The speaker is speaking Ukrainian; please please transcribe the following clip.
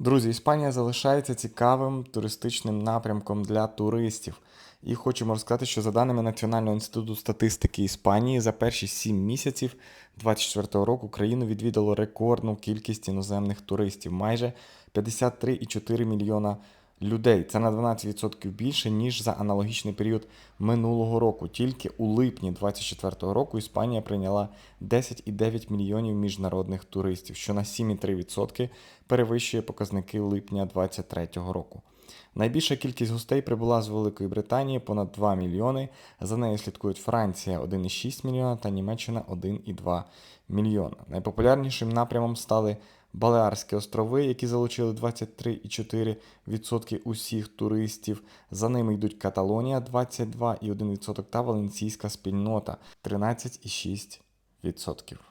Друзі, Іспанія залишається цікавим туристичним напрямком для туристів. І хочемо розказати, що за даними Національного інституту статистики Іспанії, за перші 7 місяців 2024 року країну відвідало рекордну кількість іноземних туристів майже 53,4 мільйона людей. Це на 12% більше, ніж за аналогічний період минулого року. Тільки у липні 2024 року Іспанія прийняла 10,9 мільйонів міжнародних туристів, що на 7,3% перевищує показники липня 2023 року. Найбільша кількість гостей прибула з Великої Британії понад 2 мільйони. За нею слідкують Франція 1,6 мільйона та Німеччина 1,2 мільйона. Найпопулярнішим напрямом стали Балеарські острови, які залучили 23,4% усіх туристів. За ними йдуть Каталонія 22,1% та Валенційська спільнота 13,6%.